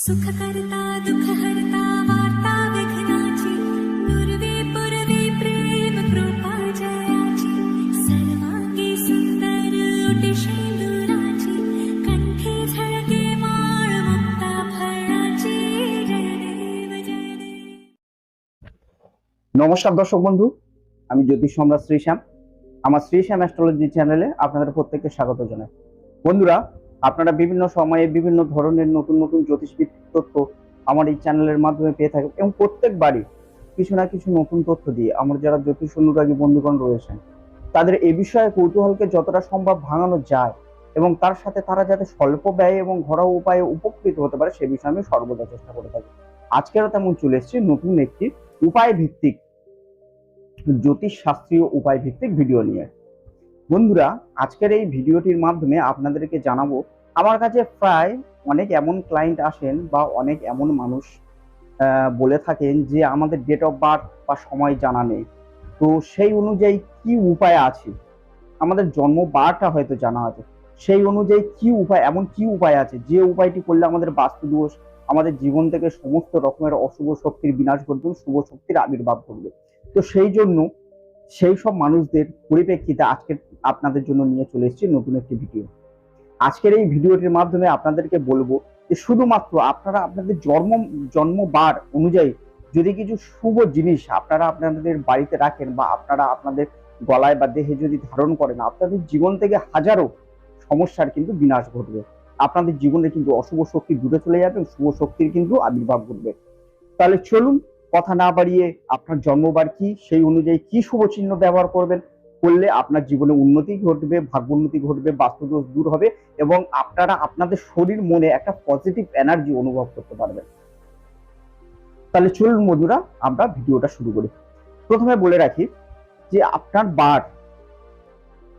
सुख करता दुख हरता वार्ता विघ्नाची पूर्वी पूर्वी प्रेम कृपा जयाची सर्वांगी सुंदर ओटी शेंदुराची कंठी झळके माळ मुक्ता फळाची जय देव जय देव নমস্কার দর্শক বন্ধু আমি জ্যোতিষ সম্রাট শ্রীশ্যাম আমার শ্রীশ্যাম অ্যাস্ট্রোলজি চ্যানেলে আপনাদের প্রত্যেককে স্বাগত জানাই বন্ধুরা আপনারা বিভিন্ন সময়ে বিভিন্ন ধরনের নতুন নতুন জ্যোতিষবিদ তথ্য আমার এই চ্যানেলের মাধ্যমে পেয়ে থাকেন এবং প্রত্যেকবারই কিছু না কিছু নতুন তথ্য দিয়ে আমার যারা জ্যোতিষ অনুরাগী বন্ধুগণ রয়েছেন, তাদের এ বিষয়ে কৌতূহলকে যতটা সম্ভব ভাঙানো যায় এবং তার সাথে তারা যাতে স্বল্প ব্যয়ে এবং ঘরোয়া উপায়ে উপকৃত হতে পারে সে বিষয়ে আমি সর্বদা চেষ্টা করে থাকি। আজকেরও তেমন চলে এসেছি নতুন একটি উপায় ভিত্তিক জ্যোতিষ শাস্ত্রীয় উপায় ভিত্তিক ভিডিও নিয়ে। বন্ধুরা, আজকের এই ভিডিওটির মাধ্যমে আপনাদেরকে জানাব আমার কাছে প্রায় অনেক এমন ক্লায়েন্ট আসেন বা অনেক এমন মানুষ বলে থাকেন যে আমাদের ডেট অফ বার্থ বা সময় জানা নেই। তো সেই অনুযায়ী কি উপায় আছে? আমাদের জন্ম বারটা হয়তো জানা আছে। সেই অনুযায়ী কি উপায়, এমন কি উপায় আছে? যে উপায়টি করলে আমাদের বাস্তু দোষ আমাদের জীবন থেকে সমস্ত রকমের অশুভ শক্তির বিনাশ ঘটবে শুভ শক্তির আবির্ভাব ঘটবে। তো সেই জন্য সেই সব মানুষদের পরিপ্রেক্ষিতে আজকে আপনাদের জন্য নিয়ে চলে এসেছি নতুন একটি ভিডিও আজকের এই ভিডিওটির মাধ্যমে আপনাদেরকে বলব যে শুধুমাত্র আপনারা আপনাদের জন্ম, জন্মবার অনুযায়ী যদি কিছু শুভ জিনিস আপনারা আপনাদের বাড়িতে রাখেন বা আপনারা আপনাদের গলায় বা দেহে যদি ধারণ করেন, আপনাদের জীবন থেকে হাজারো সমস্যার কিন্তু বিনাশ ঘটবে। আপনাদের জীবনে কিন্তু অশুভ শক্তি দূরে চলে যাবে শুভ শক্তির কিন্তু আবির্ভাব ঘটবে। তাহলে চলুন, কথা না বাড়িয়ে আপনার জন্মবার কি, সেই অনুযায়ী কি শুভ চিহ্ন ব্যবহার করবেন করলে আপনার জীবনে উন্নতি ঘটবে, ভাগ্যোন্নতি ঘটবে, বাস্তুদোষ দূর হবে এবং আপনারা আপনাদের শরীর, মনে একটা পজিটিভ এনার্জি অনুভব করতে পারবেন। তাহলে চলুন বন্ধুরা, আমরা ভিডিওটা শুরু করি। প্রথমে বলে রাখি যে আপনার বার।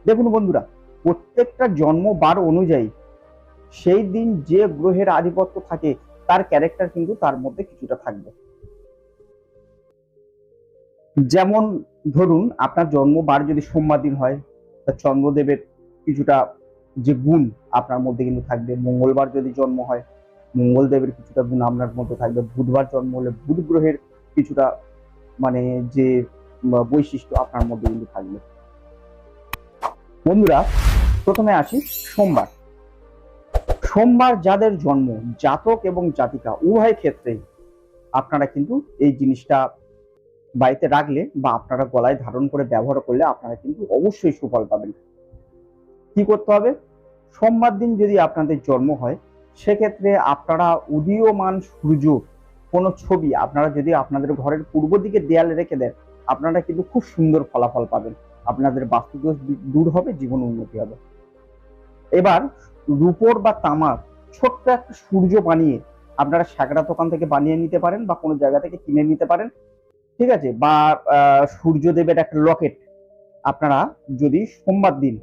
দেখুন বন্ধুরা, প্রত্যেকটা জন্ম বার অনুযায়ী সেই দিন যে গ্রহের আধিপত্য থাকে, তার ক্যারেক্টার কিন্তু তার মধ্যে কিছুটা থাকবে। যেমন ধরুন, আপনার জন্মবার যদি সোমবার দিন হয়, তা চন্দ্রদেবের কিছুটা যে গুণ আপনার মধ্যে কিন্তু থাকবে। মঙ্গলবার যদি জন্ম হয়, মঙ্গলদেবের কিছুটা গুণ আপনার মধ্যে থাকবে। বুধবার জন্ম হলে বুধ গ্রহের কিছুটা মানে যে বৈশিষ্ট্য আপনার মধ্যে কিন্তু থাকবে। বন্ধুরা, প্রথমে আসি সোমবার। সোমবার যাদের জন্ম, জাতক এবং জাতিকা, উভয় ক্ষেত্রেই আপনারা কিন্তু এই জিনিসটা বাড়িতে রাখলে বা আপনারা গলায় ধারণ করে ব্যবহার করলে আপনারা কিন্তু অবশ্যই সুফল পাবেন। কি করতে হবে? সোমবার দিন যদি আপনাদের জন্ম হয়, সেক্ষেত্রে আপনারা উদীয়মান সূর্য কোনো ছবি আপনারা যদি আপনাদের ঘরের পূর্ব দিকে দেয়ালে রেখে দেন, আপনারা কিন্তু খুব সুন্দর ফলাফল পাবেন। আপনাদের বাস্তুদোষ দূর হবে, জীবন উন্নতি হবে। এবার রূপোর বা তামার ছোট্ট একটা সূর্য বানিয়ে আপনারা স্যাকরা দোকান থেকে বানিয়ে নিতে পারেন বা কোনো জায়গা থেকে কিনে নিতে পারেন। ঠিক আছে? বা সূর্যদেবের একটা লকেট আপনারা যদি সোমবার দিন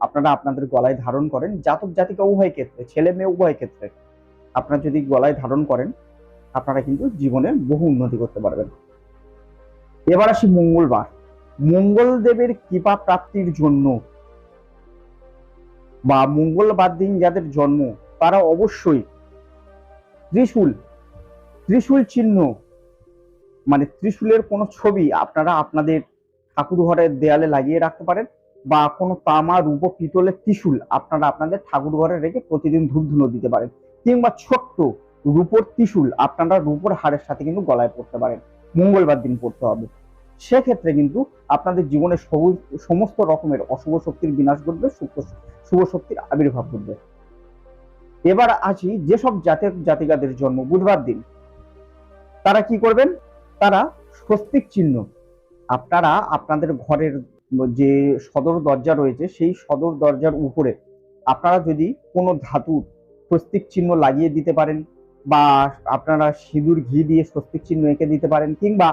আপনারা আপনাদের গলায় ধারণ করেন, জাতক জাতিকা উভয় ক্ষেত্রে, ছেলে মেয়ে উভয় ক্ষেত্রে আপনারা যদি গলায় ধারণ করেন, আপনারা কিন্তু জীবনে বহু উন্নতি করতে পারবেন। এবার আসি মঙ্গলবার। মঙ্গলদেবের কৃপা প্রাপ্তির জন্য বা, মঙ্গলবার দিন যাদের জন্ম, তারা অবশ্যই ত্রিশূল ত্রিশূল চিহ্ন মানে ত্রিশূলের কোনো ছবি আপনারা আপনাদের ঠাকুর ঘরের দেয়ালে লাগিয়ে রাখতে পারেন বা কোনো তামা, রূপ, পিতলের ত্রিশূল আপনারা আপনাদের ঠাকুর ঘরে রেখে প্রতিদিন ধূপ ধুনো দিতে পারেন। কিংবা ছোট্ট রূপোর ত্রিশূল আপনারা রূপোর হারের সাথে কিন্তু গলায় পড়তে পারেন। মঙ্গলবার দিন পড়তে হবে। সেক্ষেত্রে কিন্তু আপনাদের জীবনে সবুজ, সমস্ত রকমের অশুভ শক্তির বিনাশ ঘটবে শুভ শুভ শক্তির আবির্ভাব ঘটবে। এবার আসি যেসব জাতক, জাতিকাদের জন্ম বুধবার দিন। তারা কি করবেন? তারা স্বস্তিক চিহ্ন। আপনারা আপনাদের ঘরের যে সদর দরজা রয়েছে, সেই সদর দরজার উপরে আপনারা যদি কোনো ধাতুর স্বস্তিক চিহ্ন লাগিয়ে দিতে পারেন বা আপনারা সিঁদুর ঘি দিয়ে স্বস্তিক চিহ্ন এঁকে দিতে পারেন কিংবা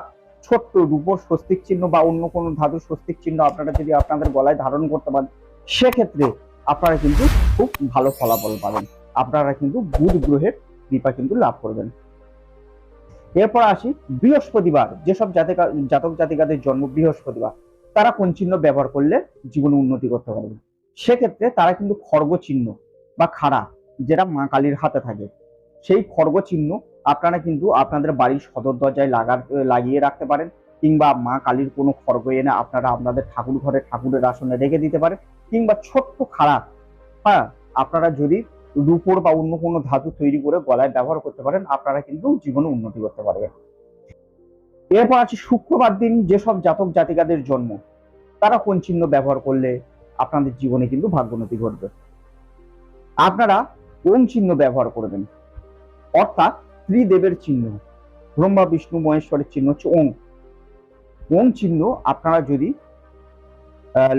ছোট্ট রূপোর স্বস্তিক চিহ্ন বা অন্য কোনো ধাতুর স্বস্তিক চিহ্ন আপনারা যদি আপনাদের গলায় ধারণ করতে পারেন, সেক্ষেত্রে আপনারা কিন্তু খুব ভালো ফলাফল পাবেন। আপনারা কিন্তু বুধ গ্রহের কৃপা কিন্তু লাভ করবেন। এরপর আসি বৃহস্পতিবার, যেসব জাতিকা, জাতক জাতিকাদের জন্ম বৃহস্পতিবার, তারা কোন চিহ্ন ব্যবহার করলে জীবনে উন্নতি করতে পারবে? সেক্ষেত্রে তারা কিন্তু খর্গ চিহ্ন বা খাড়া, যেটা মা কালীর হাতে থাকে, সেই খর্গ চিহ্ন আপনারা কিন্তু আপনাদের বাড়ির সদর দরজায় লাগার, লাগিয়ে রাখতে পারেন, কিংবা মা কালীর কোনো খর্গ এনে আপনারা আপনাদের ঠাকুর ঘরে ঠাকুরের আসনে রেখে দিতে পারেন, কিংবা ছোট্ট খাড়া হ্যাঁ আপনারা যদি রূপোর বা অন্য কোনো ধাতু তৈরি করে গলায় ব্যবহার করতে পারেন, আপনারা কিন্তু জীবনে উন্নতি করতে পারবেন। এরপর আছে শুক্রবার দিন যেসব জাতক জাতিকাদের জন্ম, তারা কোন চিহ্ন ব্যবহার করলে আপনাদের জীবনে কিন্তু ভাগ্যোন্নতি ঘটবে? আপনারা ওম চিহ্ন ব্যবহার করবেন? অর্থাৎ ত্রিদেবের চিহ্ন, ব্রহ্মা, বিষ্ণু, মহেশ্বরের চিহ্ন হচ্ছে ওম ওম চিহ্ন আপনারা যদি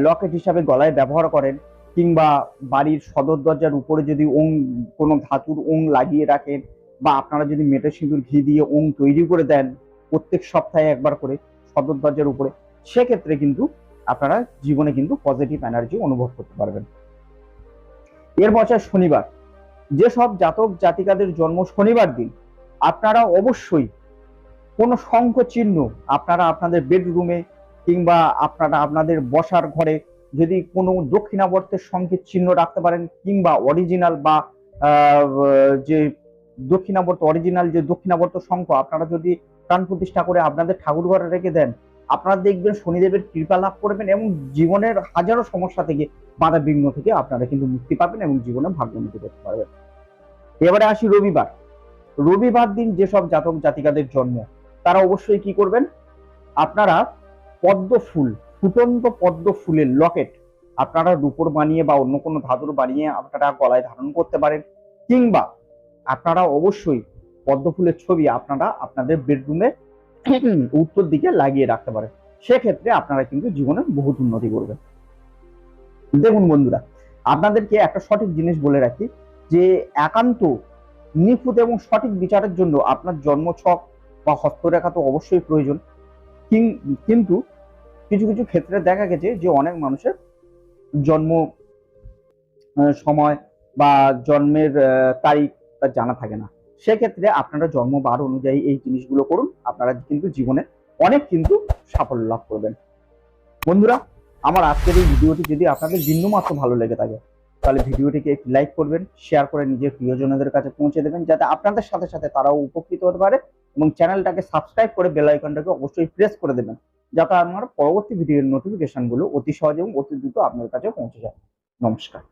লকেট হিসাবে গলায় ব্যবহার করেন কিংবা বাড়ির সদর দরজার উপরে যদি ওং, কোনো ধাতুর ওং লাগিয়ে রাখেন বা আপনারা যদি মেটে সিঁদুর ঘি দিয়ে ওং তৈরি করে দেন প্রত্যেক সপ্তাহে একবার করে সদর দরজার উপরে, সেক্ষেত্রে কিন্তু আপনারা জীবনে কিন্তু পজিটিভ এনার্জি অনুভব করতে পারবেন। এর বছর শনিবার যেসব জাতক জাতিকাদের জন্ম শনিবার দিন, আপনারা অবশ্যই কোনো শঙ্খ চিহ্ন আপনারা আপনাদের বেডরুমে কিংবা আপনারা আপনাদের বসার ঘরে যদি কোনো দক্ষিণাবর্তের সংকেত চিহ্ন রাখতে পারেন, কিংবা অরিজিনাল বা যে দক্ষিণাবর্ত অরিজিনাল যে দক্ষিণাবর্ত শঙ্খ আপনারা যদি প্রাণ প্রতিষ্ঠা করে আপনাদের ঠাকুর ঘরে রেখে দেন, আপনারা দেখবেন শনিদেবের কৃপা লাভ করবেন এবং জীবনের হাজারো সমস্যা থেকে বাধা বিঘ্ন থেকে আপনারা কিন্তু মুক্তি পাবেন এবং জীবনে ভাগ্যোন্নতি করতে পারবেন। এবারে আসি রবিবার। রবিবার দিন যেসব জাতক জাতিকাদের জন্ম, তারা অবশ্যই কি করবেন? আপনারা পদ্ম ফুল ফুটন্ত পদ্ম ফুলের লকেট আপনারা রূপোর বানিয়ে বা অন্য কোনো ধাতুর বানিয়ে আপনারা গলায় ধারণ করতে পারেন, কিংবা আপনারা অবশ্যই পদ্ম ফুলের ছবি আপনারা আপনাদের বেডরুমে উত্তর দিকে লাগিয়ে রাখতে পারেন। সেক্ষেত্রে আপনারা কিন্তু জীবনে বহুত উন্নতি করবেন। দেখুন বন্ধুরা, আপনাদেরকে একটা সঠিক জিনিস বলে রাখি, যে একান্ত নিখুঁত এবং সঠিক বিচারের জন্য আপনার জন্মছক বা হস্তরেখা তো অবশ্যই প্রয়োজন কিন্তু কিছু কিছু ক্ষেত্রে দেখা গেছে যে অনেক মানুষের জন্ম সময় বা জন্মের তারিখ তার জানা থাকে না। সেক্ষেত্রে আপনারা জন্মবার অনুযায়ী এই জিনিসগুলো করুন, আপনারা কিন্তু জীবনে অনেক কিন্তু সাফল্য লাভ করবেন। বন্ধুরা, আমার আজকের এই ভিডিওটি যদি আপনাদের বিন্দুমাত্র ভালো লেগে থাকে, তাহলে ভিডিওটিকে একটি লাইক করবেন, শেয়ার করে নিজের প্রিয়জনদের কাছে পৌঁছে দেবেন, যাতে আপনাদের সাথে সাথে তারাও উপকৃত হতে পারে এবং চ্যানেলটাকে সাবস্ক্রাইব করে বেল আইকনটাকে অবশ্যই প্রেস করে দেবেন। যাতে আমার পরবর্তী ভিডিওর নোটিফিকেশনগুলো অতি সহজ এবং অতি দ্রুত আপনার কাছে পৌঁছে যায়। নমস্কার।